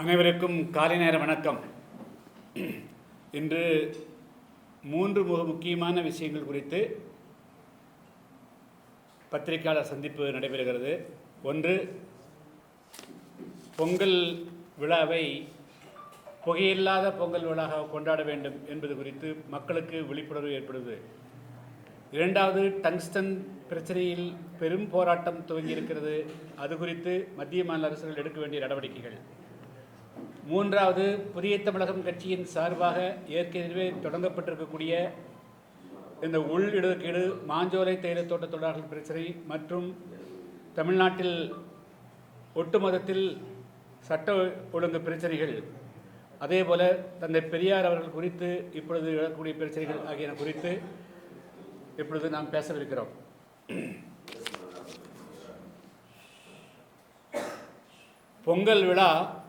அனைவருக்கும் காலை நேர வணக்கம். இன்று மூன்று மிக முக்கியமான விஷயங்கள் குறித்து பத்திரிகையாளர் சந்திப்பு நடைபெறுகிறது. ஒன்று பொங்கல் விழாவை புகையில்லாத பொங்கல் விழாவாக கொண்டாட வேண்டும் என்பது குறித்து மக்களுக்கு விழிப்புணர்வு ஏற்படுவது இரண்டாவது டங்ஸ்டன் பிரச்சனையில் பெரும் போராட்டம் துவங்கியிருக்கிறது. அது குறித்து மத்திய மாநில அரசுகள் எடுக்க வேண்டிய நடவடிக்கைகள். மூன்றாவது புதிய தமிழகம் கட்சியின் சார்பாக ஏற்கனவே தொடங்கப்பட்டிருக்கக்கூடிய இந்த உள் இடஒதுக்கீடு மாஞ்சோலை தேயிலை தோட்ட தொழிலாளர்கள் பிரச்சனை மற்றும் தமிழ்நாட்டில் ஒட்டுமொத்தத்தில் சட்ட ஒழுங்கு பிரச்சனைகள் அதேபோல தந்தை பெரியார் அவர்கள் குறித்து இப்பொழுது எழக்கூடிய பிரச்சனைகள் ஆகியன குறித்து இப்பொழுது நாம் பேசவிருக்கிறோம். பொங்கல் விழா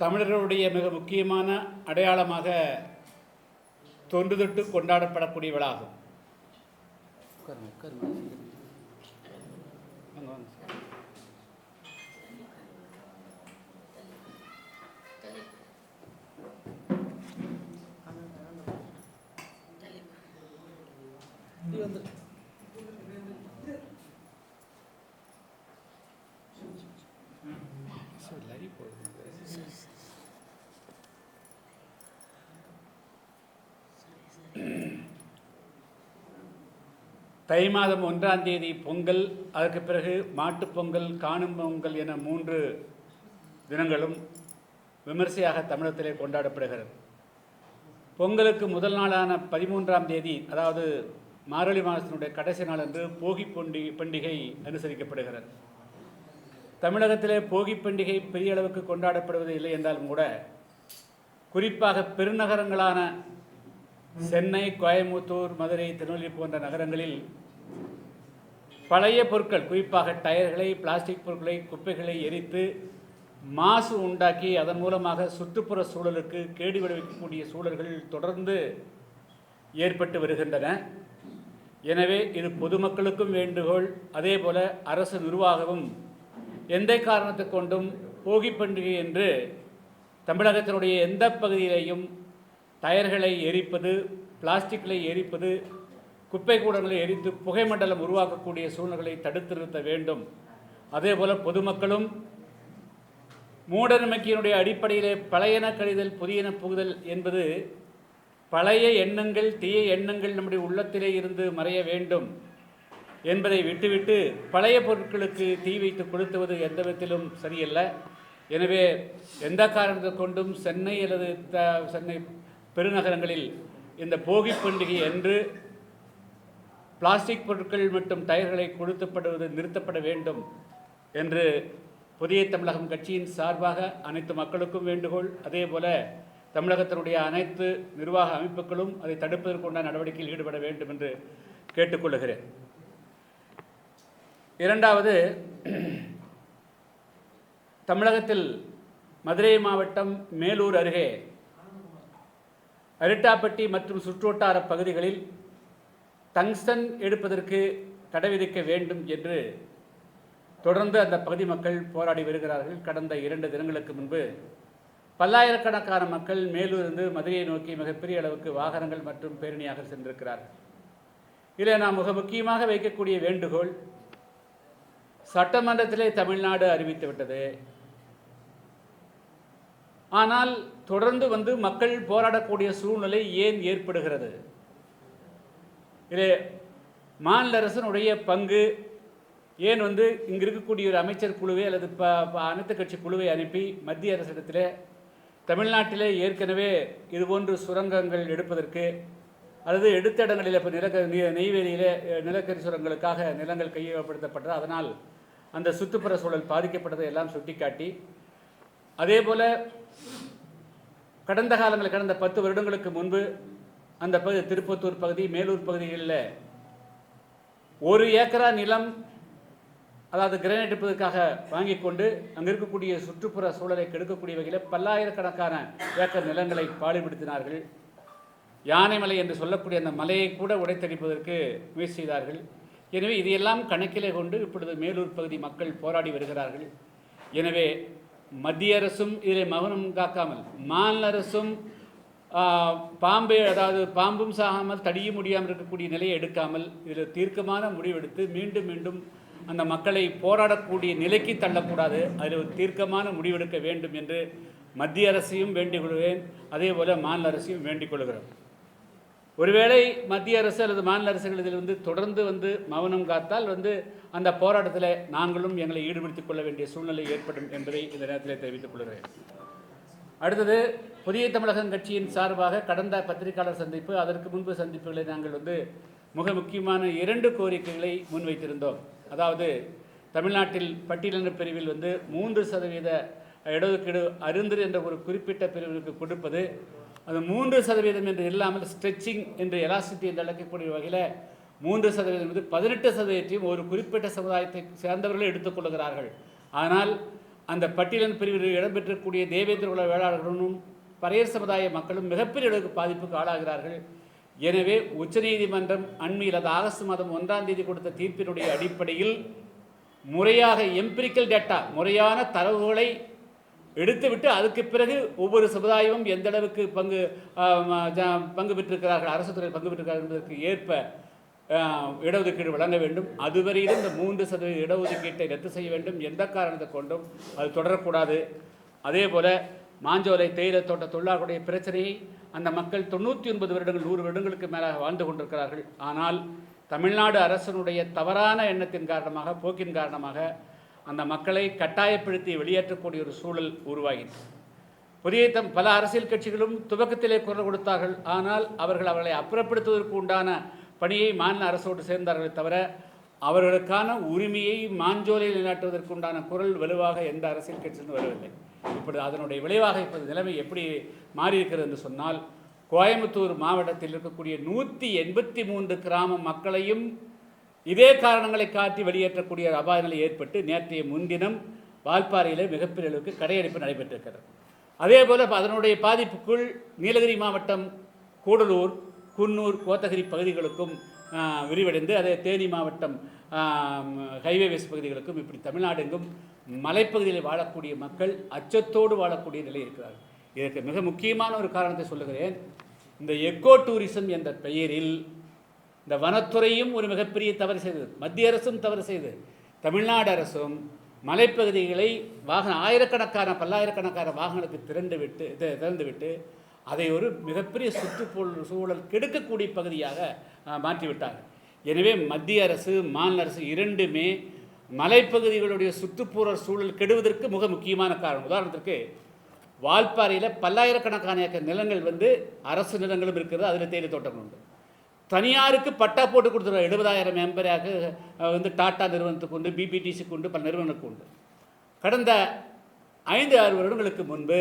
தமிழர்களுடைய மிக முக்கியமான அடையாளமாக தொன்றுதொட்டு கொண்டாடப்படக்கூடிய விழாகும் உட்காருங்க, உட்காருங்க. வாங்க, வாங்க. சரி, live போடுங்க. தை மாதம் ஒன்றாம் தேதி பொங்கல் அதற்கு பிறகு மாட்டுப்பொங்கல் காணும் பொங்கல் என மூன்று தினங்களும் விமர்சையாக தமிழகத்திலே கொண்டாடப்படுகிறது. பொங்கலுக்கு முதல் நாளான பதிமூன்றாம் தேதி அதாவது மார்கழி மாதத்தினுடைய கடைசி நாள் அன்று போகி பண்டிகை பண்டிகை அனுசரிக்கப்படுகிறது. தமிழகத்திலே போகி பண்டிகை பெரிய அளவுக்கு கொண்டாடப்படுவது இல்லை என்றாலும் கூட குறிப்பாக பெருநகரங்களான சென்னை கோயம்புத்தூர் மதுரை திருநெல்வேலி போன்ற நகரங்களில் பழைய பொருட்கள் குறிப்பாக டயர்களை பிளாஸ்டிக் பொருட்களை குப்பைகளை எரித்து மாசு உண்டாக்கி அதன் மூலமாக சுற்றுப்புற சூழலுக்கு கேடு விளைவிக்கக்கூடிய சூழல்கள் தொடர்ந்து ஏற்பட்டு வருகின்றன. எனவே இது பொதுமக்களுக்கும் வேண்டுகோள். அதே போல அரசு நிர்வாகமும் எந்த காரணத்தை கொண்டும் போகி பண்டிகை என்று தமிழகத்தினுடைய எந்த பகுதியிலையும் டயர்களை எரிப்பது பிளாஸ்டிக்களை எரிப்பது குப்பை கூடங்களை எரித்து புகை மண்டலம் உருவாக்கக்கூடிய சூழ்நிலைகளை தடுத்து நிறுத்த வேண்டும் அதேபோல் பொதுமக்களும் மூடநம்பிக்கையினுடைய அடிப்படையிலே பழையன கழிதல் புதியன புகுதல் என்பது பழைய எண்ணங்கள் தீய எண்ணங்கள் நம்முடைய உள்ளத்திலே இருந்து மறைய வேண்டும் என்பதை விட்டுவிட்டு பழைய பொருட்களுக்கு தீ வைத்து கொளுத்துவது எந்த விதத்திலும் சரியல்ல. எனவே எந்த காரணத்தை கொண்டும் சென்னை அல்லது த சென்னை பெருநகரங்களில் இந்த போகி பண்டிகை அன்று பிளாஸ்டிக் பொருட்கள் மற்றும் டயர்களை கொளுத்தப்படுவது நிறுத்தப்பட வேண்டும் என்று புதிய தமிழகம் கட்சியின் சார்பாக அனைத்து மக்களுக்கும் வேண்டுகோள். அதே போல தமிழகத்தினுடைய அனைத்து நிர்வாக அமைப்புகளும் அதை தடுப்பதற்குண்டான நடவடிக்கையில் ஈடுபட வேண்டும் என்று கேட்டுக்கொள்கிறேன் இரண்டாவது தமிழகத்தில் மதுரை மாவட்டம் மேலூர் அருகே அரிட்டாப்பட்டி மற்றும் சுற்றுவட்டார பகுதிகளில் டங்ஸ்டன் எடுப்பதற்கு தடை விதிக்க வேண்டும் என்று தொடர்ந்து அந்த பகுதி மக்கள் போராடி வருகிறார்கள். கடந்த இரண்டு தினங்களுக்கு முன்பு பல்லாயிரக்கணக்கான மக்கள் மேலூரிலிருந்து மதுரையை நோக்கி மிகப்பெரிய அளவுக்கு வாகனங்கள் மற்றும் பேரணியாக சென்றிருக்கிறார்கள் இதில் நாம் மிக முக்கியமாக வைக்கக்கூடிய வேண்டுகோள் சட்டமன்றத்திலே தமிழ்நாடு அறிவித்துவிட்டது ஆனால் தொடர்ந்து வந்து மக்கள் போராடக்கூடிய சூழ்நிலை ஏன் ஏற்படுகிறது? இதே மாநில அரசனுடைய பங்கு ஏன் வந்து இங்கே இருக்கக்கூடிய ஒரு அமைச்சர் குழுவை அல்லது ப அனைத்து கட்சி குழுவை அனுப்பி மத்திய அரசிடத்தில் தமிழ்நாட்டிலே ஏற்கனவே இதுபோன்று சுரங்கங்கள் எடுப்பதற்கு அல்லது எடுத்த இடங்களில் இப்போ நிலக்க நெய்வேலியில் நெய்வேலியிலே நிலக்கரி சுரங்களுக்காக நிலங்கள் கையகப்படுத்தப்பட்டது. அதனால் அந்த சுற்றுப்புற சூழல் பாதிக்கப்பட்டதை எல்லாம் சுட்டிக்காட்டி அதே போல் கடந்த காலங்களில் கடந்த பத்து வருடங்களுக்கு முன்பு அந்த பகுதி திருப்பத்தூர் பகுதி மேலூர் பகுதிகளில் ஒரு ஏக்கரா நிலம் அதாவது கிரானைட் எடுப்பதற்காக வாங்கி கொண்டு அங்கே இருக்கக்கூடிய சுற்றுப்புற சூழலை கெடுக்கக்கூடிய வகையில் பல்லாயிரக்கணக்கான ஏக்கர் நிலங்களை பாடுபடுத்தினார்கள் யானைமலை என்று சொல்லக்கூடிய அந்த மலையை கூட உடைத்தடிப்பதற்கு முயற்சி செய்தார்கள். எனவே இதையெல்லாம் கணக்கிலே கொண்டு இப்பொழுது மேலூர் பகுதி மக்கள் போராடி வருகிறார்கள். எனவே மத்திய அரசும் இதில் மௌனம் காக்காமல் மாநில அரசும் ஆ, பாம்பை அதாவது பாம்பும் சாகாமல் தடியும் முடியாமல் இருக்கக்கூடிய நிலையை எடுக்காமல் இதில் தீர்க்கமான முடிவெடுத்து மீண்டும் மீண்டும் அந்த மக்களை போராடக்கூடிய நிலைக்கு தள்ளக்கூடாது. அதில் ஒரு தீர்க்கமான முடிவெடுக்க வேண்டும் என்று மத்திய அரசையும் வேண்டிக் கொள்கிறேன். அதே போல் மாநில அரசையும் வேண்டிக் கொள்கிறேன். ஒருவேளை மத்திய அரசு அல்லது மாநில அரசுகள் இதில் வந்து தொடர்ந்து வந்து மௌனம் காத்தால் வந்து அந்த போராட்டத்தில் நாங்களும் எங்களை ஈடுபடுத்திக் கொள்ள வேண்டிய சூழ்நிலை ஏற்படும் என்பதை இந்த நேரத்தில் தெரிவித்துக் கொள்கிறேன். அடுத்தது புதிய தமிழகம் கட்சியின் சார்பாக கடந்த பத்திரிகையாளர் சந்திப்பு அதற்கு முன்பு சந்திப்புகளை நாங்கள் வந்து மிக முக்கியமான இரண்டு கோரிக்கைகளை முன்வைத்திருந்தோம். அதாவது தமிழ்நாட்டில் பட்டியலின பிரிவில் வந்து மூன்று சதவீத இடஒதுக்கீடு அருந்தர் என்ற ஒரு குறிப்பிட்ட பிரிவிற்கு கொடுப்பது அது மூன்று சதவீதம் என்று இல்லாமல் ஸ்ட்ரெச்சிங் என்று எலாசிட்டி என்று அழைக்கக்கூடிய வகையில் மூன்று சதவீதம் என்பது பதினெட்டு சதவீதத்தையும் ஒரு குறிப்பிட்ட சமுதாயத்தை சேர்ந்தவர்கள் எடுத்துக்கொள்கிறார்கள் ஆனால் அந்த பட்டியலின் பிரிவில் இடம்பெற்றக்கூடிய தேவேந்திர குல வேளாளர்களும் பரையர் சமுதாய மக்களும் மிகப்பெரிய அளவுக்கு பாதிப்புக்கு ஆளாகிறார்கள். எனவே உச்சநீதிமன்றம் அண்மையில் அது ஆகஸ்ட் மாதம் ஒன்றாம் தேதி கொடுத்த தீர்ப்பினுடைய அடிப்படையில் முறையாக எம்பிரிக்கல் டேட்டா முறையான தரவுகளை எடுத்துவிட்டு அதுக்கு பிறகு ஒவ்வொரு சமுதாயமும் எந்த அளவுக்கு பங்கு பங்கு பெற்றிருக்கிறார்கள் அரசு துறையில் பங்கு பெற்றிருக்கிறார்கள் என்பதற்கு ஏற்ப இடஒதுக்கீடு வழங்க வேண்டும். அதுவரையிலும் இந்த மூன்று சதவீத இடஒதுக்கீட்டை ரத்து செய்ய வேண்டும். எந்த காரணத்தை கொண்டும் அது தொடரக்கூடாது. அதே போல் மாஞ்சோலை தேயிலை தோட்ட தொழிலாளர்களுடைய பிரச்சனையை அந்த மக்கள் தொண்ணூற்றி ஒன்பது வருடங்கள் நூறு வருடங்களுக்கு மேலாக வாழ்ந்து கொண்டிருக்கிறார்கள். ஆனால் தமிழ்நாடு அரசனுடைய தவறான எண்ணத்தின் காரணமாக போக்கின் காரணமாக அந்த மக்களை கட்டாயப்படுத்தி வெளியேற்றக்கூடிய ஒரு சூழல் உருவாகிற்று. புதிய தம் பல அரசியல் கட்சிகளும் துவக்கத்திலே குரல் கொடுத்தார்கள். ஆனால் அவர்கள் அவர்களை அப்புறப்படுத்துவதற்கு உண்டான பணியை மாநில அரசோடு சேர்ந்தார்களே தவிர அவர்களுக்கான உரிமையை மாஞ்சோலையில் நிலாட்டுவதற்கு உண்டான குரல் வலுவாக எந்த அரசியல் கட்சியிலும் வரவில்லை. இப்படி அதனுடைய விளைவாக இப்போது நிலைமை எப்படி மாறியிருக்கிறது என்று சொன்னால் கோயம்புத்தூர் மாவட்டத்தில் இருக்கக்கூடிய நூற்றி எண்பத்தி மூன்று கிராம மக்களையும் இதே காரணங்களை காட்டி வெளியேற்றக்கூடிய ஒரு அபாய நிலை ஏற்பட்டு நேற்றைய முன்தினம் வால்பாறையில் மிகப்பெரிய அளவுக்கு கடையடைப்பு நடைபெற்றிருக்கிறது. அதே போல் அதனுடைய பாதிப்புக்குள் நீலகிரி மாவட்டம் கூடலூர் குன்னூர் கோத்தகிரி பகுதிகளுக்கும் விரிவடைந்து அதே தேனி மாவட்டம் ஹைவேவேஸ் பகுதிகளுக்கும் இப்படி தமிழ்நாடு எங்கும் மலைப்பகுதியில் வாழக்கூடிய மக்கள் அச்சத்தோடு வாழக்கூடிய நிலை இருக்கிறார்கள். இதற்கு மிக முக்கியமான ஒரு காரணத்தை சொல்லுகிறேன். இந்த எக்கோ டூரிசம் என்ற பெயரில் இந்த வனத்துறையும் ஒரு மிகப்பெரிய தவறு செய்தது. மத்திய அரசும் தவறு செய்தது. தமிழ்நாடு அரசும் மலைப்பகுதிகளை வாகன ஆயிரக்கணக்கான பல்லாயிரக்கணக்கான வாகனங்களுக்கு திரண்டு விட்டு திறந்து விட்டு அதை ஒரு மிகப்பெரிய சுற்றுச்சூழல் சூழல் கெடுக்கக்கூடிய பகுதியாக ஆ, மாற்றிவிட்டாங்க எனவே மத்திய அரசு மாநில அரசு இரண்டுமே மலைப்பகுதிகளுடைய சுற்றுப்புற சூழல் கெடுவதற்கு மிக முக்கியமான காரணம். உதாரணத்திற்கு வால்பாறையில் பல்லாயிரக்கணக்கான நிலங்கள் வந்து அரசு நிலங்களும் இருக்கிறது அதில் தேயிலை தோட்டம் உண்டு. தனியாருக்கு பட்டா போட்டு கொடுத்துருவோம் எழுபதாயிரம் எம்பராக வந்து டாட்டா நிறுவனத்துக்கு உண்டு பிபிடிசிக்கு உண்டு பல நிறுவனத்துக்கு உண்டு. கடந்த ஐந்து ஆறு வருடங்களுக்கு முன்பு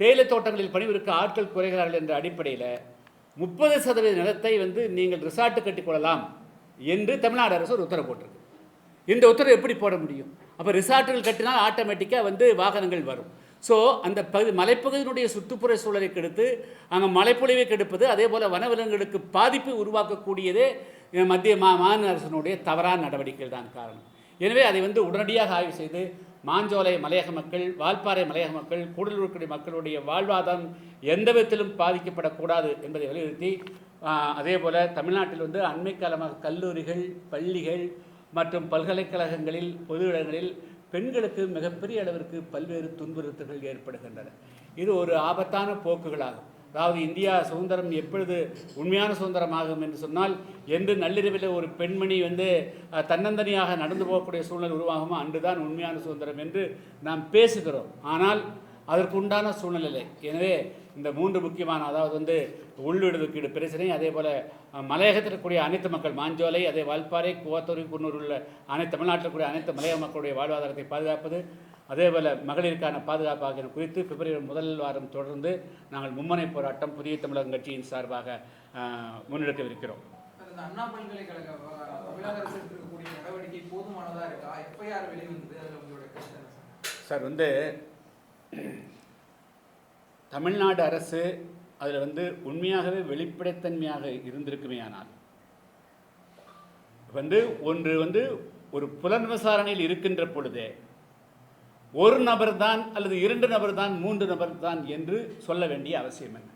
தேயிலை தோட்டங்களில் பணிபுரிக்க ஆட்கள் குறைகிறார்கள் என்ற அடிப்படையில் முப்பது சதவீத நிலத்தை வந்து நீங்கள் ரிசார்ட்டு கட்டிக்கொள்ளலாம் என்று தமிழ்நாடு அரசு ஒரு உத்தரவு போட்டிருக்கு. இந்த உத்தரவு எப்படி போட முடியும்? அப்போ ரிசார்ட்டுகள் கட்டினால் ஆட்டோமேட்டிக்காக வந்து வாகனங்கள் வரும். ஸோ அந்த பகுதி மலைப்பகுதியினுடைய சுற்றுப்புற சூழலை கெடுத்து அங்கே மலைப்பொழிவை கெடுப்பது அதே போல் வனவிலங்குகளுக்கு பாதிப்பு உருவாக்கக்கூடியதே மத்திய மா மாநில அரசினுடைய தவறான நடவடிக்கைகள் தான் காரணம். எனவே அதை வந்து உடனடியாக ஆய்வு செய்து மாஞ்சோலை மலையக மக்கள் வால்பாறை மலையக மக்கள் கூடலூர்குடி மக்களுடைய வாழ்வாதாரம் எந்த விதத்திலும் பாதிக்கப்படக்கூடாது என்பதை வலியுறுத்தி அதே போல் தமிழ்நாட்டில் வந்து அண்மை காலமாக கல்லூரிகள் பள்ளிகள் மற்றும் பல்கலைக்கழகங்களில் பொது இடங்களில் பெண்களுக்கு மிகப்பெரிய அளவிற்கு பல்வேறு துன்புறுத்தல்கள் ஏற்படுகின்றன. இது ஒரு ஆபத்தான போக்குகளாகும். அதாவது இந்தியா சுதந்திரம் எப்பொழுது உண்மையான சுதந்திரமாகும் என்று சொன்னால் என்று நள்ளிரவில் ஒரு பெண்மணி வந்து தன்னந்தனியாக நடந்து போகக்கூடிய சூழ்நிலை உருவாகுமோ அன்றுதான் உண்மையான சுதந்திரம் என்று நாம் பேசுகிறோம். ஆனால் அதற்கு உண்டான சூழ்நிலை எனவே இந்த மூன்று முக்கியமான அதாவது வந்து உள்ளிடுதுக்கீடு பிரச்சனை அதே போல் மலையகத்தில் இருக்கக்கூடிய அனைத்து மக்கள் மாஞ்சோலை அதே வால்பாறை குவாத்தூரி குன்னூர் உள்ள அனைத்து தமிழ்நாட்டில் இருக்கக்கூடிய அனைத்து மலையக மக்களுடைய வாழ்வாதாரத்தை பாதுகாப்பது அதே போல் மகளிருக்கான பாதுகாப்பு ஆகியன குறித்து பிப்ரவரி முதல் வாரம் தொடர்ந்து நாங்கள் மும்மனை போராட்டம் புதிய தமிழகம் கட்சியின் சார்பாக முன்னெடுக்கவிருக்கிறோம். அண்ணா பல்கலைக்கழக தமிழக நடவடிக்கை இருக்கா? எஃப்ஐஆர் வெளிவந்தது? சார் வந்து தமிழ்நாடு அரசு அதில் வந்து உண்மையாகவே வெளிப்படைத்தன்மையாக இருந்திருக்குமே ஆனால் வந்து ஒன்று வந்து ஒரு புலன் விசாரணையில் இருக்கின்ற பொழுதே ஒரு நபர் தான் அல்லது இரண்டு நபர் தான் மூன்று நபர் தான் என்று சொல்ல வேண்டிய அவசியம் என்ன?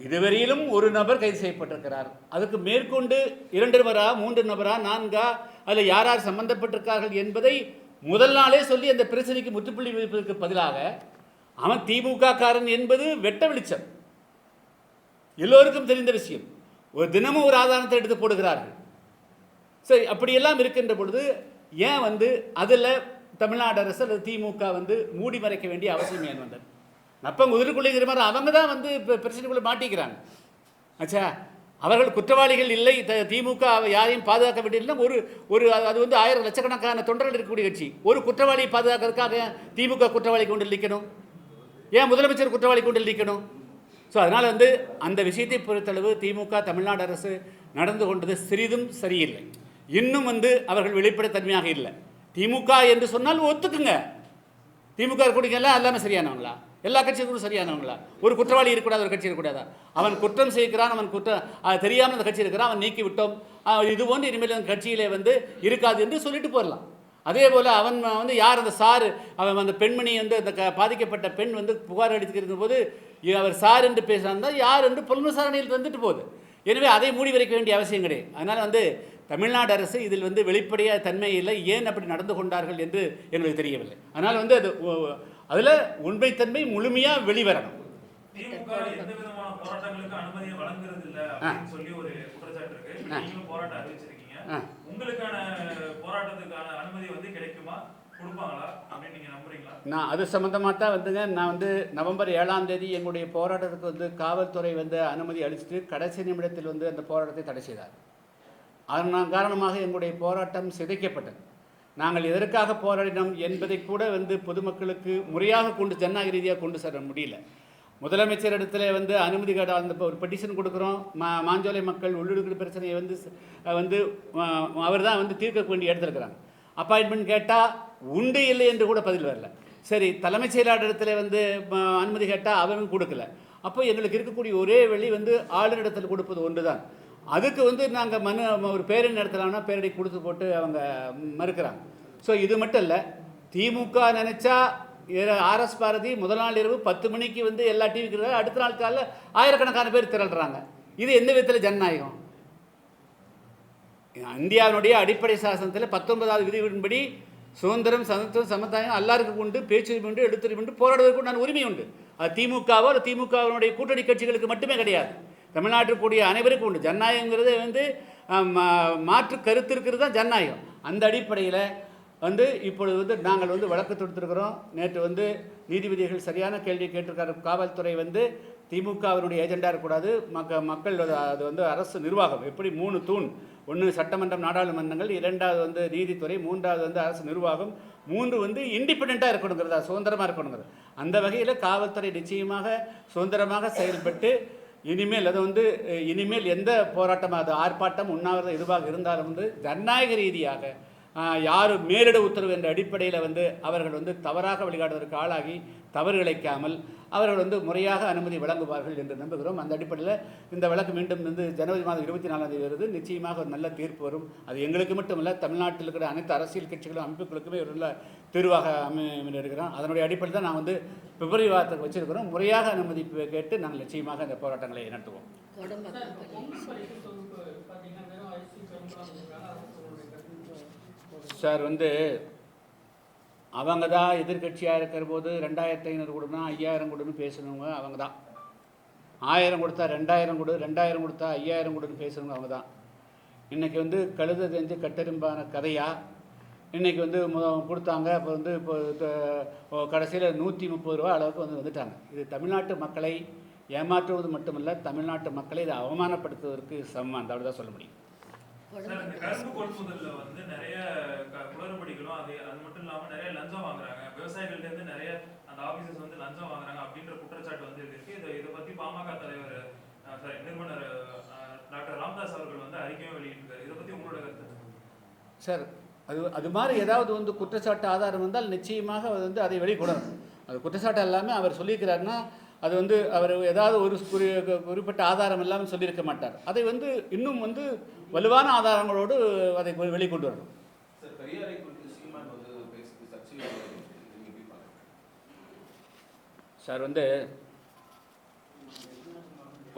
இதுவரையிலும் ஒரு நபர் கைது செய்யப்பட்டிருக்கிறார். அதுக்கு மேற்கொண்டு இரண்டு நபரா மூன்று நபரா நான்கா அதில் யார் யார் சம்பந்தப்பட்டிருக்கார்கள் என்பதை முதல் நாளே சொல்லி அந்த பிரச்சனைக்கு முற்றுப்புள்ளி வைப்பதற்கு பதிலாக அவன் திமுக காரன் என்பது வெட்ட வெளிச்சம். எல்லோருக்கும் தெரிந்த விஷயம். ஒரு தினமும் ஒரு ஆதாரத்தை எடுத்து போடுகிறார்கள். சரி அப்படியெல்லாம் இருக்கின்ற பொழுது ஏன் வந்து அதில் தமிழ்நாடு அரசு அல்லது திமுக வந்து மூடி மறைக்க வேண்டிய அவசியம் ஏன் வந்தது? நப்பம் குதிரைக்குள்ளிங்கிற மாதிரி அவங்க தான் வந்து இப்போ பிரச்சனைக்குள்ளே மாட்டிக்கிறாங்க. ஆச்சா அவர்கள் குற்றவாளிகள் இல்லை த- திமுக யாரையும் பாதுகாக்க வேண்டியதில்லை. ஒரு ஒரு அது- வந்து ஆயிரம் லட்சக்கணக்கான தொண்டர்கள் இருக்கக்கூடிய கட்சி. ஒரு குற்றவாளியை பாதுகாக்கிறதுக்காக ஏன் திமுக குற்றவாளி கொண்டு நிற்கணும் ஏன் முதலமைச்சர் குற்றவாளி கொண்டு நிற்கணும் ஸோ அதனால் வந்து அந்த விஷயத்தை பொறுத்தளவு திமுக தமிழ்நாடு அரசு நடந்து கொண்டது சிறிதும் சரியில்லை. இன்னும் வந்து அவர்கள் வெளிப்படைத்தன்மையாக இல்லை. திமுக என்று சொன்னால் ஒத்துக்குங்க. திமுக இருக்கக்கூடிய எல்லாமே சரியானவங்களா? எல்லா கட்சிகளும் சரியானவங்களா? ஒரு குற்றவாளி இருக்கக்கூடாது ஒரு கட்சி இருக்கக்கூடாதா? அவன் குற்றம் செய்கிறான் அவன் குற்றம் அது தெரியாமல் அந்த கட்சி இருக்கிறான் அவன் நீக்கி விட்டோம் இது போன்று இனிமேல் அந்த கட்சியிலே வந்து இருக்காது என்று சொல்லிட்டு போயிடலாம். அதே போல் அவன் வந்து யார் அந்த சார்? அவன் அந்த பெண்மணி வந்து அந்த க- பாதிக்கப்பட்ட பெண் வந்து புகார் அளித்திருந்த போது அவர் சார் என்று பேசுகிறாங்க யார் என்று புலன் விசாரணையில் வந்துட்டு போகுது. எனவே அதை மூடி வைக்க வேண்டிய அவசியம் கிடையாது. அதனால் வந்து தமிழ்நாடு அரசு இதில் வந்து வெளிப்படையாக தன்மை இல்லை. ஏன் அப்படி நடந்து கொண்டார்கள் என்று எங்களுக்கு தெரியவில்லை. அதனால் வந்து அது அதில் உண்மைத்தன்மை முழுமையாக வெளிவரணும். போராட்டங்களுக்கு அனுமதியை வழங்குறது இல்ல சொல்லி ஒரு குற்றச்சாட்டு இருக்கு. போராட்டம் அறிவிச்சிருக்கீங்க. உங்களுக்கான போராட்டத்துக்கான அனுமதி வந்து கிடைக்குமா? நான் அது சம்மந்தமாக தான் வந்துங்க. நான் வந்து நவம்பர் ஏழாம் தேதி எங்களுடைய போராட்டத்துக்கு வந்து காவல்துறை வந்து அனுமதி அளிச்சுட்டு கடைசி நிமிடத்தில் வந்து அந்த போராட்டத்தை தடை செய்தார். அதன் காரணமாக எங்களுடைய போராட்டம் சிதைக்கப்பட்டது. நாங்கள் எதற்காக போராடினோம் என்பதை கூட வந்து பொதுமக்களுக்கு முறையாக கொண்டு ஜனநாயக ரீதியாக கொண்டு செல்ல முடியல. முதலமைச்சர் இடத்துல வந்து அனுமதி கேட்டால் அந்த ஒரு பெட்டிஷன் கொடுக்குறோம். மா மாஞ்சோலை மக்கள் உள்ளிடுக்கிற பிரச்சனையை வந்து வந்து அவர் தான் வந்து தீர்க்க வேண்டிய இடத்துல அப்பாயின்மெண்ட் கேட்டால் உண்டு இல்லை என்று கூட பதில் வரல. சரி தலைமைச் செயலாளர் இடத்துல வந்து அனுமதி கேட்டால் அவரும் கொடுக்கல. அப்போ எங்களுக்கு இருக்கக்கூடிய ஒரே வழி வந்து ஆளுநரிடத்தில் கொடுப்பது ஒன்று தான் அதுக்கு வந்து நாங்கள் மனு ஒரு பேரணி நடத்தலாம்னா பேரணி கொடுத்து போட்டு அவங்க மறுக்கிறாங்க. ஸோ இது மட்டும் இல்லை திமுக நினச்சா ஆர்எஸ் பாரதி முதல் நாள் இரவு பத்து மணிக்கு வந்து எல்லா டிவிக்கு அடுத்த நாள் காலைல ஆயிரக்கணக்கான பேர் திரள்றாங்க. இது எந்த விதத்தில் ஜனநாயகம்? இந்தியாவினுடைய அடிப்படை சாசனத்தில் பத்தொன்பதாவது விதிவின்படி சுதந்திரம் சமத்துவம் சமுதாயம் எல்லாருக்கும் உண்டு பேச்சுரிமை உண்டு எழுத்துரிமை உண்டு போராடுவதற்கு நான் உரிமை உண்டு. அது திமுகவோ அல்லது திமுகவினுடைய கூட்டணி கட்சிகளுக்கு மட்டுமே கிடையாது. தமிழ்நாட்டில் கூடிய அனைவருக்கும் உண்டு. ஜனநாயகங்கிறது வந்து மாற்று கருத்து இருக்கிறது தான் ஜனநாயகம். அந்த அடிப்படையில் வந்து இப்பொழுது வந்து நாங்கள் வந்து வழக்கு தொடுத்திருக்கிறோம். நேற்று வந்து நீதிபதிகள் சரியான கேள்வி கேட்டிருக்காரு. காவல்துறை வந்து திமுக அவருடைய ஏஜெண்டாக இருக்கக்கூடாது. மக்க மக்கள் அது வந்து அரசு நிர்வாகம். எப்படி மூணு தூண். ஒன்று சட்டமன்றம் நாடாளுமன்றங்கள் இரண்டாவது வந்து நீதித்துறை மூன்றாவது வந்து அரசு நிர்வாகம். மூன்று வந்து இண்டிபெண்ட்டாக இருக்கணுங்கிறதா சுதந்திரமாக இருக்கணுங்கிறது. அந்த வகையில் காவல்துறை நிச்சயமாக சுதந்திரமாக செயல்பட்டு இனிமேல் அது வந்து இனிமேல் எந்த போராட்டமாக அது ஆர்ப்பாட்டம் உண்ணாவிரதம் எதுவாக இருந்தாலும் வந்து ஜனநாயக ரீதியாக யார் யாரும் மேலிட உத்தரவு என்ற அடிப்படையில் வந்து அவர்கள் வந்து தவறாக வழிகாடுவதற்கு ஆளாகி தவறு இழைக்காமல் அவர்கள் வந்து முறையாக அனுமதி வழங்குவார்கள் என்று நம்புகிறோம். அந்த அடிப்படையில் இந்த வழக்கு மீண்டும் வந்து ஜனவரி மாதம் இருபத்தி நாலாம் தேதி வருது. நிச்சயமாக ஒரு நல்ல தீர்ப்பு வரும். அது எங்களுக்கு மட்டுமல்ல தமிழ்நாட்டில் இருக்கிற அனைத்து அரசியல் கட்சிகளும் அமைப்புகளுக்குமே ஒரு நல்ல தீர்வாக அமை இருக்கிறோம் அதனுடைய அடிப்படையில் தான் நான் வந்து பிப்ரவரி வாரத்துக்கு வச்சிருக்கிறோம். முறையாக அனுமதி கேட்டு நாங்கள் நிச்சயமாக இந்த போராட்டங்களை நடத்துவோம் சார், இப்ப பொங்கல் பரிசு தொகுப்பு பாத்தீங்கன்னா வெறும் அரிசி பெரும்பலாம் கொடுக்குறாங்க அரசு உங்களுடைய கருத்து சார் வந்து அவங்க தான் எதிர்கட்சியாக இருக்கிற போது ரெண்டாயிரத்தி ஐநூறு கொடுனா ஐயாயிரம் கொடுன்னு பேசணுங்க அவங்க தான் ஆயிரம் கொடுத்தா ரெண்டாயிரம் கொடு ரெண்டாயிரம் கொடுத்தா ஐயாயிரம் கொடுன்னு பேசணுங்க அவங்க தான் இன்றைக்கி வந்து கழுத தெரிஞ்சு கட்டெரும்பான கதையாக இன்றைக்கி வந்து கொடுத்தாங்க அப்போ வந்து இப்போ கடைசியில் நூற்றி முப்பது ரூபா அளவுக்கு வந்து வந்துட்டாங்க. இது தமிழ்நாட்டு மக்களை ஏமாற்றுவது மட்டுமல்ல தமிழ்நாட்டு மக்களை இதை அவமானப்படுத்துவதற்கு சமம். அந்த தான் சொல்ல முடியும். கரும்பு கொள்முதல்ல வந்து நிறைய குளறுபடிகளும் அது அது மட்டும் இல்லாம நிறைய லஞ்சம் வாங்குறாங்க. விவசாயிகள்ட்ட இருந்து நிறைய அந்த ஆபீசர்ஸ் வந்து லஞ்சம் வாங்குறாங்க அப்படின்ற குற்றச்சாட்டு வந்து இருக்கு. இதை இதை பத்தி பாமக தலைவர் sorry, நிறுவனர் டாக்டர் ராமதாஸ் அவர்கள் வந்து அறிக்கையும் வெளியிட்டிருக்காரு. இதை பத்தி உங்களோட கருத்து? சார் அது அது மாதிரி ஏதாவது வந்து குற்றச்சாட்டு ஆதாரம் வந்தால் நிச்சயமாக அது வந்து அதை வெளிக்கொடணும் அது குற்றச்சாட்டு எல்லாமே அவர் சொல்லியிருக்கிறாருன்னா அது வந்து அவர் ஏதாவது ஒரு குறி குறிப்பிட்ட ஆதாரம் இல்லாமல் சொல்லியிருக்க மாட்டார். அதை வந்து இன்னும் வந்து வலுவான ஆதாரங்களோடு அதை வெளிக்கொண்டு வரணும். சார் வந்து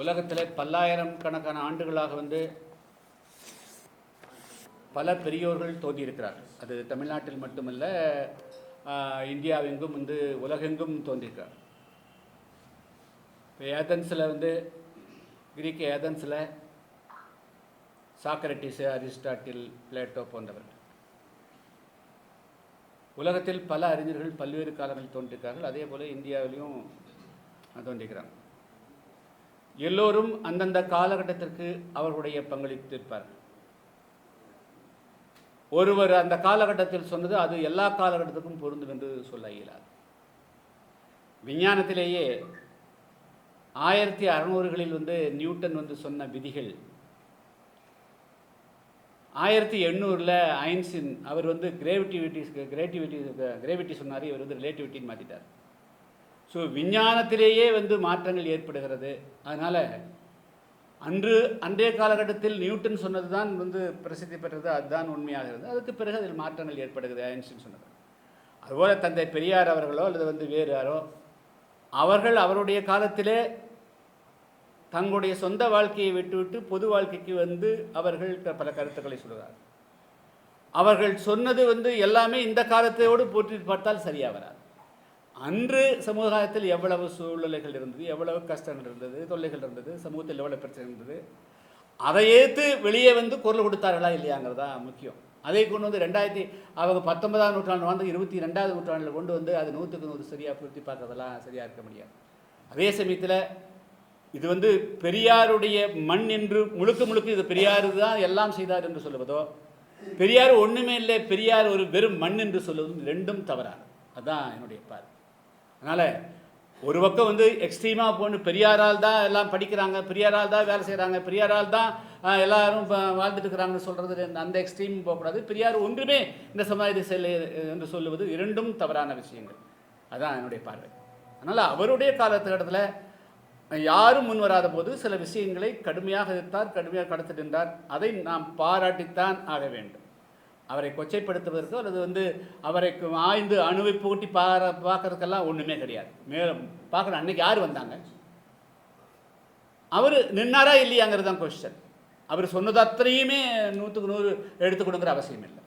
உலகத்தில் பல்லாயிரம் கணக்கான ஆண்டுகளாக வந்து பல பெரியோர்கள் தோன்றியிருக்கிறார். அது தமிழ்நாட்டில் மட்டுமல்ல இந்தியாவெங்கும் வந்து உலகெங்கும் தோன்றியிருக்கிறார். இப்போ ஏதன்ஸில் வந்து கிரீக் ஏதன்ஸில் சாக்ரட்டிஸ் அரிஸ்டாட்டில் பிளேட்டோ போன்றவர்கள். உலகத்தில் பல அறிஞர்கள் பல்வேறு காலங்களில் தோன்றியிருக்கார்கள் அதே போல் இந்தியாவிலையும் தோன்றிக்கிறாங்க எல்லோரும் அந்தந்த காலகட்டத்திற்கு அவர்களுடைய பங்களித்திருப்பார்கள். ஒருவர் அந்த காலகட்டத்தில் சொன்னது அது எல்லா காலகட்டத்துக்கும் பொருந்தும் என்று சொல்ல இயலாது. விஞ்ஞானத்திலேயே ஆயிரத்தி அறநூறுகளில் வந்து நியூட்டன் வந்து சொன்ன விதிகள். ஆயிரத்தி எண்ணூறில் ஐன்ஸ்டின் அவர் வந்து கிரேவிட்டிவிட்டி கிரேட்டிவிட்டி கிரேவிட்டி சொன்னார் இவர் வந்து ரிலேட்டிவிட்டின்னு மாற்றிட்டார் ஸோ விஞ்ஞானத்திலேயே வந்து மாற்றங்கள் ஏற்படுகிறது. அதனால் அன்று அன்றைய காலகட்டத்தில் நியூட்டன் சொன்னது தான் வந்து பிரசித்தி பெற்றது அதுதான் உண்மையாகிறது. அதுக்கு பிறகு அதில் மாற்றங்கள் ஏற்படுகிறது ஐன்ஸ்டின் சொன்னது. அதுபோல் தந்தை பெரியார் அவர்களோ அல்லது வந்து வேறு யாரோ அவர்கள் அவருடைய காலத்திலே தங்களுடைய சொந்த வாழ்க்கையை விட்டுவிட்டு பொது வாழ்க்கைக்கு வந்து அவர்கள் பல கருத்துக்களை சொல்கிறார். அவர்கள் சொன்னது வந்து எல்லாமே இந்த காலத்தோடு போற்றி பார்த்தால் சரியாக வராது. அன்று சமுதாயத்தில் எவ்வளவு சூழ்நிலைகள் இருந்தது எவ்வளவு கஷ்டங்கள் இருந்தது தொல்லைகள் இருந்தது சமூகத்தில் எவ்வளோ பிரச்சனை இருந்தது அதை ஏற்று வெளியே வந்து குரல் கொடுத்தார்களா இல்லையாங்கிறது தான் முக்கியம். அதை கொண்டு வந்து ரெண்டாயிரத்தி அவங்க பத்தொன்பதாம் நூற்றாண்டு வந்து இருபத்தி ரெண்டாவது நூற்றாண்டில் கொண்டு வந்து அது நூற்றுக்கு நூறு சரியாக பூர்த்தி பார்க்கறதெல்லாம் சரியாக இருக்க முடியாது. அதே சமயத்தில் இது வந்து பெரியாருடைய மண் என்று முழுக்க முழுக்க இது பெரியார் தான் எல்லாம் செய்தார் என்று சொல்லுவதோ பெரியார் ஒன்றுமே இல்லை பெரியார் ஒரு வெறும் மண் என்று சொல்லுவதும் ரெண்டும் தவறாக அதுதான் என்னுடைய பார்வை. அதனால் ஒரு பக்கம் வந்து எக்ஸ்ட்ரீமாக போன்னு பெரியாரால் தான் எல்லாம் படிக்கிறாங்க பெரியாரால் தான் வேலை செய்கிறாங்க பெரியாரால் தான் எல்லாரும் வாழ்ந்துட்டு இருக்கிறாங்கன்னு சொல்கிறது அந்த எக்ஸ்ட்ரீம் போகக்கூடாது பெரியார் ஒன்றுமே இந்த சமுதாயத்தை செல்ல என்று சொல்லுவது இரண்டும் தவறான விஷயங்கள். அதான் என்னுடைய பார்வை. அதனால் அவருடைய காலகட்டத்தில் யாரும் முன் வராத போது சில விஷயங்களை கடுமையாக எதிர்த்தார் கடுமையாக கடத்திட்டிருந்தார் அதை நாம் பாராட்டித்தான் ஆக வேண்டும். அவரை கொச்சைப்படுத்துவதற்கோ அல்லது வந்து அவரை ஆய்ந்து அணுவை பூட்டி பார பார்க்கறதுக்கெல்லாம் ஒன்றுமே கிடையாது. மேலும் பார்க்கணும் அன்னைக்கு யார் வந்தாங்க? அவர் நின்னாரா இல்லையாங்கிறது தான் கொஸ்டின் அவர் சொன்னது அத்தனையுமே நூற்றுக்கு நூறு எடுத்துக் கொடுங்கிற அவசியம் இல்லை.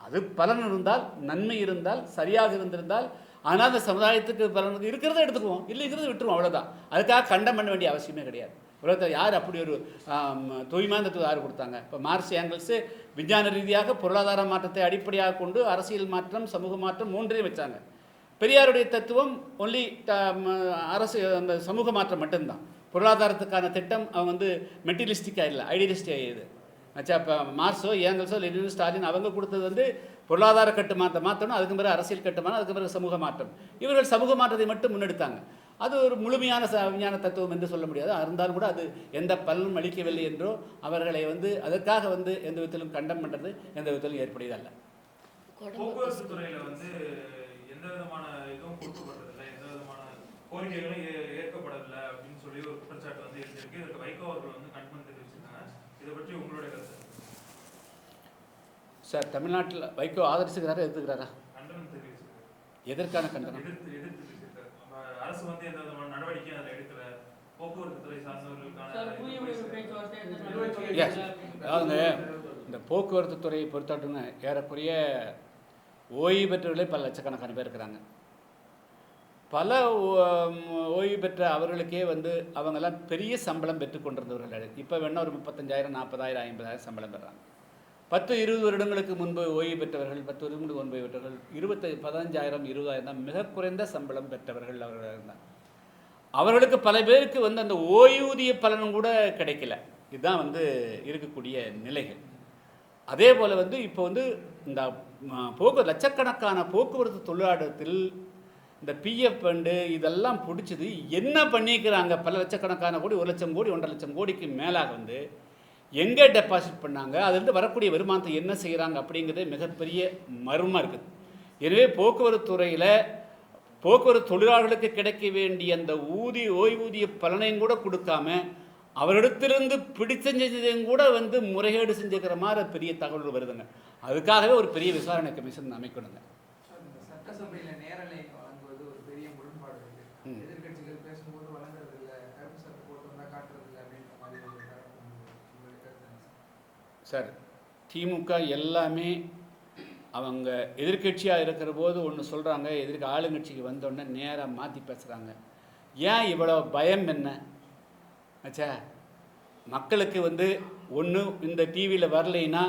அது பலன் இருந்தால் நன்மை இருந்தால் சரியாக இருந்திருந்தால் ஆனால் அந்த சமுதாயத்துக்கு பலனுக்கு இருக்கிறத எடுத்துக்குவோம். இல்லை இருக்கிறத விட்டுருவோம் அவ்வளோதான் அதுக்காக கண்டம் பண்ண வேண்டிய அவசியமே கிடையாது. உலகத்தில் யார் அப்படி ஒரு ஆம், யார் கொடுத்தாங்க? இப்போ மார்க்ஸ் ஏங்கல்ஸு விஞ்ஞான ரீதியாக பொருளாதார மாற்றத்தை அடிப்படையாக கொண்டு அரசியல் மாற்றம் சமூக மாற்றம் மூன்றையும் வச்சாங்க. பெரியாருடைய தத்துவம் ஒன்லி அரசு அந்த சமூக மாற்றம் மட்டும்தான். பொருளாதாரத்துக்கான திட்டம் அவன் வந்து மெட்டீரியலிஸ்டிக்காக இல்லை ஐடியலிஸ்டிக்காக இது. ஆச்சா இப்போ மார்ஸோ ஏங்கல்ஸோ லெனின் ஸ்டாலின் அவங்க கொடுத்தது வந்து பொருளாதார கட்டு மாற்ற மாற்றணும் அதுக்கு பிறகு அரசியல் கட்டுமானம் அதுக்கு பிறகு சமூக மாற்றம். இவர்கள் சமூக மாற்றத்தை மட்டும் முன்னெடுத்தாங்க. அது ஒரு முழுமையான ச விஞ்ஞான தத்துவம் என்று சொல்ல முடியாது. இருந்தாலும் கூட அது எந்த பலனும் அளிக்கவில்லை என்றோ அவர்களை வந்து அதற்காக வந்து எந்த விதத்திலும் கண்டம் பண்ணுறது எந்த விதத்திலும் ஏற்புடையதல்ல. போக்குவரத்து துறையில வந்து எந்த விதமான இதுவும் கொடுக்கப்பட்டதில்லை எந்த விதமான கோரிக்கைகளும் ஏ- ஏற்கப்படவில்லை அப்படின்னு சொல்லி ஒரு குற்றச்சாட்டு வந்து இருந்திருக்கு இதற்கு வைகோ அவர்கள் வந்து கண்டனம் தெரிவிச்சிருக்காங்க. இதை பற்றி உங்களுடைய கருத்து சார் தமிழ்நாட்டில் வைகோ ஆதரிச்சுக்கிறாரா எதிர்க்கிறாரா எதற்கான கண்டனம்? அரசு வந்து எந்த விதமான நடவடிக்கையும் அதில் எடுக்கல. நடவடிக்கை அதாவதுங்க இந்த போக்குவரத்து துறையை பொறுத்தாட்டுங்க ஏறக்குறைய ஓய்வு பெற்றவர்களே பல லட்சக்கணக்கான பேர் இருக்கிறாங்க. பல ஓ- ஓய்வு பெற்ற அவர்களுக்கே வந்து அவங்கெல்லாம் பெரிய சம்பளம் பெற்றுக் கொண்டிருந்தவர்கள். இப்போ வேணா ஒரு முப்பத்தஞ்சாயிரம் நாற்பதாயிரம் ஐம்பதாயிரம் சம்பளம் பெறாங்க. பத்து இருபது வருடங்களுக்கு முன்பு ஓய்வு பெற்றவர்கள் பத்து வருடங்களுக்கு முன்பு பெற்றவர்கள் இருபத்தி பதினஞ்சாயிரம் இருபதாயிரம் தான் மிக குறைந்த சம்பளம் பெற்றவர்கள் அவர்கள் இருந்தாங்க அவர்களுக்கு பல பேருக்கு வந்து அந்த ஓய்வூதிய பலனும் கூட கிடைக்கல. இதுதான் வந்து இருக்கக்கூடிய நிலைகள். அதே போல் வந்து இப்போ வந்து இந்த போக்கு லட்சக்கணக்கான போக்குவரத்து தொழிலாளத்தில் இந்த பிஎஃப் ஃபண்டு இதெல்லாம் பிடிச்சது. என்ன பண்ணிக்கிறாங்க பல லட்சக்கணக்கான கோடி ஒரு லட்சம் கோடி ஒன்றரை லட்சம் கோடிக்கு மேலாக வந்து எங்கே டெபாசிட் பண்ணாங்க? அதுலேருந்து வரக்கூடிய வருமானத்தை என்ன செய்கிறாங்க அப்படிங்கிறது மிகப்பெரிய மர்மமாக இருக்குது. எனவே போக்குவரத்து துறையில் போக்குவரத்து தொழிலாளர்களுக்கு கிடைக்க வேண்டிய அந்த ஊதிய ஓய்வூதிய பலனையும் கூட கொடுக்காம அவரிடத்திலிருந்து பிடிச்ச செஞ்சதையும் கூட வந்து முறைகேடு செஞ்சுக்கிற மாதிரி பெரிய தகவல்கள் வருதுங்க. அதுக்காகவே ஒரு பெரிய விசாரணை கமிஷன் அமைக்கணுங்க சார், இந்த சட்டசபையில நேரலை வழங்குவது ஒரு பெரிய முரண்பாடு இருக்கு ம். எதிர்க்கட்சி சார் திமுக எல்லாமே அவங்க எதிர்க்கட்சியாக இருக்கிற போது ஒன்று சொல்கிறாங்க எதிர்க்க ஆளுங்கட்சிக்கு வந்தோடனே நேராக மாற்றி பேசுகிறாங்க ஏன் இவ்வளோ பயம் என்ன? ஆச்சா மக்களுக்கு வந்து ஒன்று இந்த டிவியில் வரலைன்னா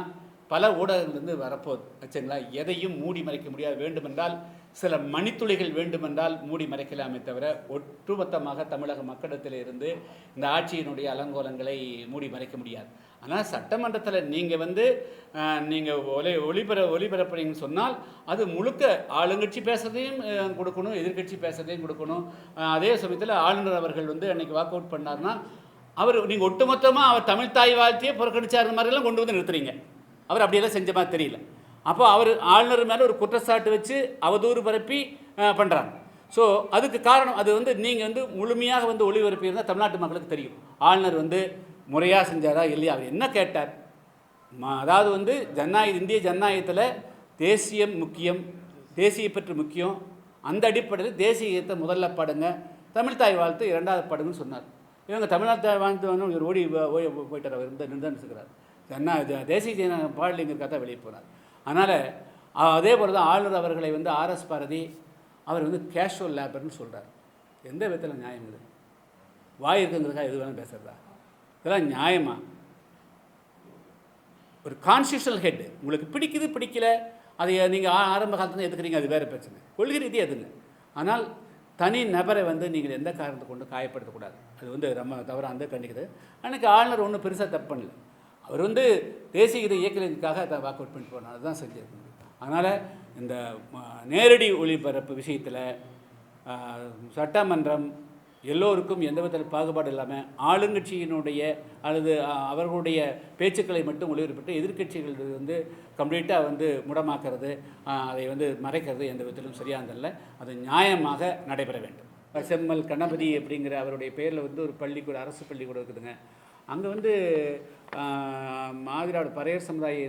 பல ஊடகங்கள்லேருந்து வரப்போகுது. ஆச்சுங்களா எதையும் மூடி மறைக்க முடியாது. வேண்டுமென்றால் சில மணித்துளிகள் வேண்டுமென்றால் மூடி மறைக்கலாமே தவிர ஒட்டுமொத்தமாக தமிழக மக்களிடத்தில் இருந்து இந்த ஆட்சியினுடைய அலங்கோலங்களை மூடி மறைக்க முடியாது. ஆனால் சட்டமன்றத்தில் நீங்கள் வந்து நீங்கள் ஒலி ஒளிபர ஒளிபரப்புறீங்கன்னு சொன்னால் அது முழுக்க ஆளுங்கட்சி பேசுறதையும் கொடுக்கணும் எதிர்க்கட்சி பேசுறதையும் கொடுக்கணும். அதே சமயத்தில் ஆளுநர் அவர்கள் வந்து அன்றைக்கி வாக் அவுட் பண்ணார்னா அவர் நீங்கள் ஒட்டுமொத்தமாக அவர் தமிழ் தாய் வாழ்த்தையே புறக்கணிச்சார் மாதிரிலாம் கொண்டு வந்து நிறுத்துறீங்க. அவர் அப்படியெல்லாம் செஞ்ச மாதிரி தெரியல. அப்போ அவர் ஆளுநர் மேலே ஒரு குற்றச்சாட்டு வச்சு அவதூறு பரப்பி பண்ணுறாங்க ஸோ அதுக்கு காரணம் அது வந்து நீங்கள் வந்து முழுமையாக வந்து ஒளிபரப்பி இருந்தால் தமிழ்நாட்டு மக்களுக்கு தெரியும். ஆளுநர் வந்து முறையாக செஞ்சாரா இல்லையா? அவர் என்ன கேட்டார்? அதாவது வந்து ஜனநாயக இந்திய ஜனநாயகத்தில் தேசியம் முக்கியம் தேசிய பற்று முக்கியம். அந்த அடிப்படையில் தேசிய கீதத்தை முதல்ல பாடுங்க. தமிழ் தாய் வாழ்த்து இரண்டாவது பாடுங்கன்னு சொன்னார். இவங்க தமிழ்நாட்டு தாய் வாழ்த்து இவர் ஓடி ஓய் ஓடி போயிட்டார். அவர் இருந்த நின்றுக்கிறார் ஜன்னா தேசிய ஜன பாடலிங்கிறக்காக தான் வெளியே போனார். அதனால் அதே போல் தான் ஆளுநர் அவர்களை வந்து ஆர்எஸ் பாரதி அவர் வந்து கேஷுவல் லேபர்னு சொல்கிறார் எந்த விதத்தில் நியாயம் இது? வாய் இருக்குங்கிறதுக்காக எது வேணாலும் பேசுகிறதா இதெல்லாம் நியாயமா? ஒரு கான்ஸ்டியூஷனல் ஹெட் உங்களுக்கு பிடிக்குது பிடிக்கல அதை நீங்கள் ஆரம்ப காலத்தில் எதுக்குறீங்க? அது வேறு பிரச்சனை. கொள்கை ரீதி எதுங்க? ஆனால் தனி நபரை வந்து நீங்கள் எந்த காரணத்தை கொண்டு காயப்படுத்தக்கூடாது. அது வந்து ரொம்ப தவிர அந்த கண்டிக்குது. அன்றைக்கி ஆளுநர் ஒன்றும் பெருசாக தப்பு பண்ணல. அவர் வந்து தேசிய கீத இயக்கலுக்காக அதை வாக் அவுட் பண்ணிட்டு போனார். அதுதான் செஞ்சிருக்கணும் அதனால் இந்த நேரடி ஒளிபரப்பு விஷயத்தில் சட்டமன்றம் எல்லோருக்கும் எந்த விதத்தில் பாகுபாடு இல்லாமல் ஆளுங்கட்சியினுடைய அல்லது அவர்களுடைய பேச்சுக்களை மட்டும் ஒளிபரப்பிட்டு எதிர்க்கட்சிகள் வந்து கம்ப்ளீட்டாக வந்து முடமாக்குறது அதை வந்து மறைக்கிறது எந்த விதத்திலும் சரியானதல்ல அது நியாயமாக நடைபெற வேண்டும். செம்மல் கணபதி அப்படிங்கிற அவருடைய பேரில் வந்து ஒரு பள்ளிக்கூடம் அரசு பள்ளிக்கூடம் இருக்குதுங்க. அங்கே வந்து மாதிராடு பறையர் சமுதாய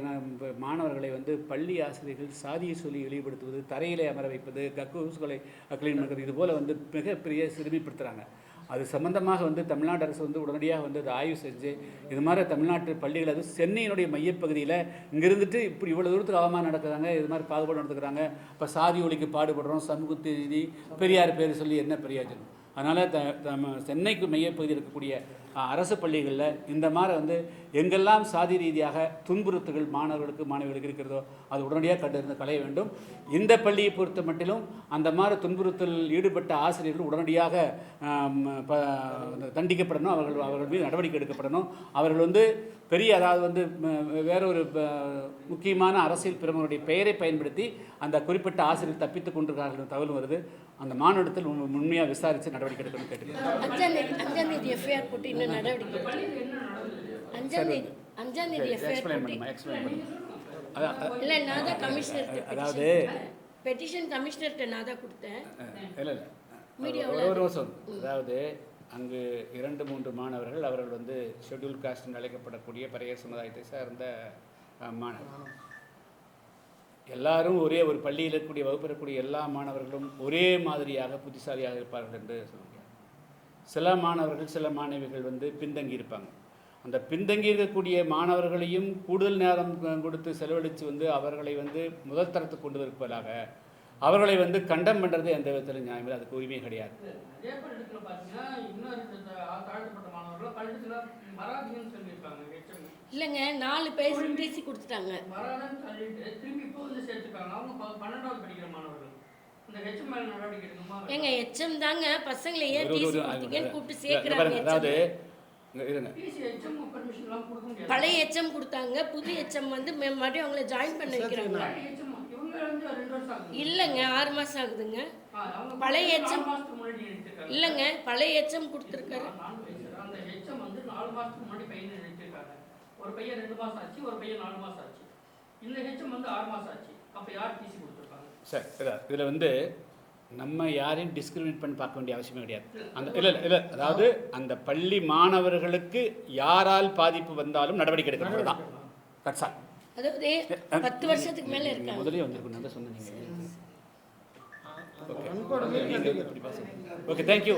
மாணவர்களை வந்து பள்ளி ஆசிரியர்கள் சாதியை சொல்லி இழிவுபடுத்துவது தரையிலே அமர வைப்பது கக்கூசுகளை க்ளீன் பண்ணுறது இது போல் வந்து மிகப்பெரிய சிறுமிப்படுத்துகிறாங்க அது சம்பந்தமாக வந்து தமிழ்நாடு அரசு வந்து உடனடியாக வந்து அதை ஆய்வு செஞ்சு இது மாதிரி தமிழ்நாட்டு பள்ளிகள் அது சென்னையினுடைய மையப்பகுதியில் இங்கிருந்துட்டு இப்படி இவ்வளோ தூரத்துக்கு அவமானம் நடக்குறாங்க இது மாதிரி பாகுபாடு நடத்துக்கிறாங்க இப்போ சாதி ஒழிக்கு பாடுபடுறோம் சமூக நீதி பெரியார் பேர் சொல்லி என்ன பிரயோஜனம் அதனால் த சென்னைக்கு மையப்பகுதியில் இருக்கக்கூடிய அரசு பள்ளிகளில் இந்த மாதிரி வந்து எங்கெல்லாம் சாதி ரீதியாக துன்புறுத்துகள் மாணவர்களுக்கு மாணவிகளுக்கு இருக்கிறதோ அது உடனடியாக கண்டறிந்து களைய வேண்டும். இந்த பள்ளியை பொறுத்த மட்டிலும் அந்த மாதிரி துன்புறுத்தலில் ஈடுபட்ட ஆசிரியர்கள் உடனடியாக தண்டிக்கப்படணும். அவர்கள் அவர்கள் மீது நடவடிக்கை எடுக்கப்படணும். அவர்கள் வந்து பெரிய அதாவது வந்து வேறொரு வேற ஒரு ப- முக்கியமான அரசியல் பிரமுகருடைய பெயரை பயன்படுத்தி அந்த குறிப்பிட்ட ஆசிரியர் தப்பித்துக் கொண்டிருக்கிறார்கள் தகவல் வருது. அந்த மாநிலத்தில் உண்மையாக விசாரித்து நடவடிக்கை எடுக்கணும்னு கேட்டுக்கிறேன். அதாவது பெட்டிஷன் கமிஷனர்கிட்ட நான் தான் கொடுத்தேன். இல்லை இல்லை. மீடியாவுல ஒரு நிமிஷம் அதாவது அங்கு இரண்டு மூன்று மாணவர்கள் அவர்கள் வந்து ஷெட்யூல் காஸ்ட் என்று அழைக்கப்படக்கூடிய பறையர் சமுதாயத்தை சார்ந்த அஹ், மாணவர்கள் எல்லாரும் ஒரே ஒரு பள்ளியில் இருக்கக்கூடிய வகுப்பில் இருக்கக்கூடிய எல்லா மாணவர்களும் ஒரே மாதிரியாக புத்திசாலியாக இருப்பார்கள் என்று சொல்லுங்கள் சில மாணவர்கள் சில மாணவிகள் வந்து பின்தங்கி இருப்பாங்க. அந்த பின்தங்கி இருக்கக்கூடிய மாணவர்களையும் கூடுதல் நேரம் கொடுத்து செலவழித்து வந்து அவர்களை வந்து முதல் தரத்துக்கு கொண்டு வருவதாக அவர்களை வந்து கண்டம் பண்ணுறது எந்த விதத்திலும் நியாயமில்லை. அதுக்கு உரிமை கிடையாது. இன்னொரு இல்லைங்க நாலு பேர் டிசி கொடுத்துட்டாங்க. வராதுன்னு சொல்லிட்டு திரும்பி இப்போ வந்து சேர்த்துருக்காங்க அவங்க ப- பன்னெண்டாவது படிக்கிற மாணவர்கள். இந்த ஹெச்எம் மேல நடவடிக்கை எடுக்கணுமா? ஏங்க எச்எம் தாங்க. பசங்களை ஏன் டிசி கொடுத்தீங்கன்னு கூப்பிட்டு சேர்க்குறாங்க அதாவது ஹெச்எம் பழைய எச்எம் கொடுத்தாங்க புது எச்எம் வந்து மறுபடியும் அவங்கள ஜாயின் பண்ண வைக்கிறாங்க. பழைய இவங்க வந்து ரெண்டு வருஷம் ஆகுது. இல்லைங்க ஆறு மாதம் ஆகுதுங்க. பழைய நாலு மாசத்துக்கு முன்னாடி எடுத்திருக்காங்க. இல்லைங்க பழைய எச்எம் கொடுத்துருக்காரு. ஒரு பையன் ரெண்டு மாசம் ஆச்சு ஒரு பையன் நாலு மாசம் ஆச்சு. இந்த ஹெச்எம் வந்து ஆறு மாசம் ஆச்சு. அப்ப யார் டிசி கொடுத்துருக்காங்க சார் இதில் வந்து நம்ம யாரையும் டிஸ்கிரிமினேட் பண்ணி பார்க்க வேண்டிய அவசியமே கிடையாது. அந்த இல்லை இல்லை இல்லை அதாவது அந்த பள்ளி மாணவர்களுக்கு யாரால் பாதிப்பு வந்தாலும் நடவடிக்கை எடுக்கணும் தான். தட்ஸ் ஆல் அதாவது பத்து வருஷத்துக்கு மேல இருக்காங்க. முதலே வந்திருக்கும் நல்லா சொன்னீங்க. Okay okay thank you